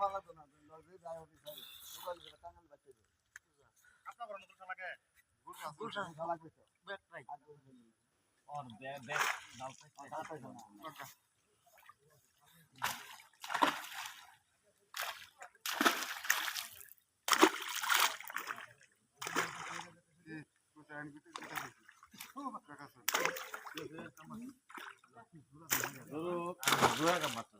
দুধটা ঘুরে গেছি দুধটা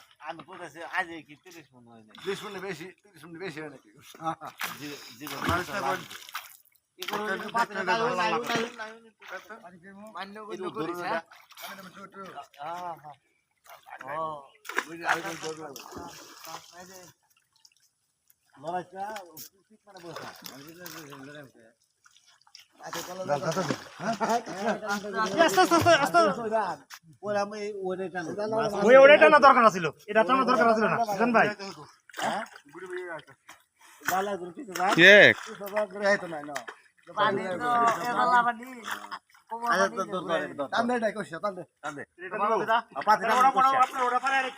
বলেছি আজ কি তিরিশ মন হয় নাই বিশ মিনিট বেশি তিরিশ মিনিট বেশি হয় নাকি জি- জীবন মানুষটা বল। কি করব? একটা পাতি না, একটা নাই, নাই, একটা নাই, নাই, নাই। এই তো ধরুন এটা। ও, লড়াইটা ঠিক বসা। ওই আমি ওইটাই টানি। ওই ওটাই টানা দরকার ছিল এটা টানা দরকার ছিল না বুঝলেন ভাই গালা করে কিছু ভাই। কেক তোর- তোর ধর, ধর, ধর। টান দে। এটা নিবো দাদা আর পাতি টান ওরা করছে। ওরা আপনার ওরা ফারে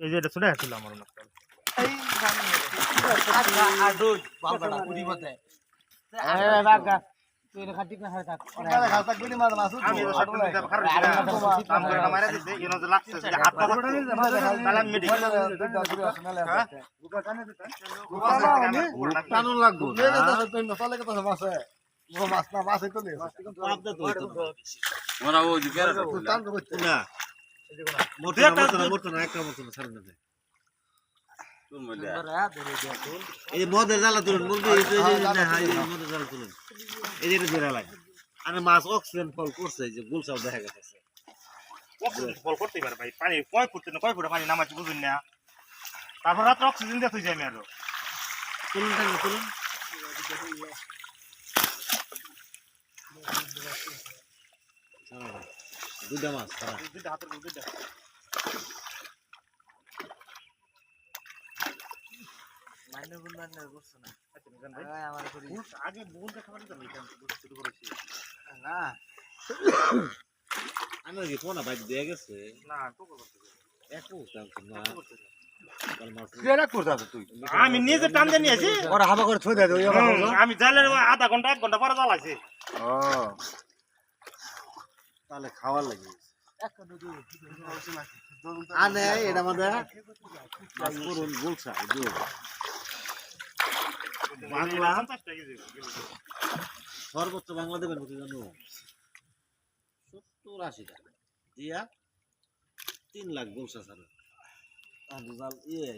এই যে এটা চলে আসছিল আমার ওনার আমি এটা সব দিতে খারাপ কাম করে না মারা দিতে ইনো যে লাগছে যে হাত পা তাহলে আমি মেডিকেল টানুন লাগবো না। পাবদা তো হইতো না। না। মোটো মোটো না, একটা মোটো না, ছাড়েন। এই যে মদের জ্বালা তুলুন এই এই না, হ্যাঁ, এই যে মদের জ্বালা তুলুন। এই যে ধরে লাগে আরে মাছ অক্সিজেন ফল করছে এই যে গুলসাও দেখা গেছে। অক্সিজেন ফল করতেই পারে ভাই পানি কয় ফুট না কয় ফুট পানি নামাচ্ছি বুঝুন না। তারপর রাত্রে অক্সিজেন দিয়ে তুই যাই আরও। তুলুন তুলুন। দুইটা মাছ দুইটা হাতের দুইটা। আমার কি ফোন বাইক দিয়ে গেছে না তো করতে একু টানছে না কাল মাছ আমি নিজে টান দিয়ে নিয়েছি আমি জালের আধা ঘণ্টা এক ঘণ্টা পরে জ্বালাইছি তাহলে খাওয়ার লাগে আনে এটা আমাদের দুধ বাংলা সর্বোচ্চ বাংলা দেবেন কত জানো? সত্তর আশি টাকা। দিয়া তিন লাখ বলছে ছাড়া ইয়ে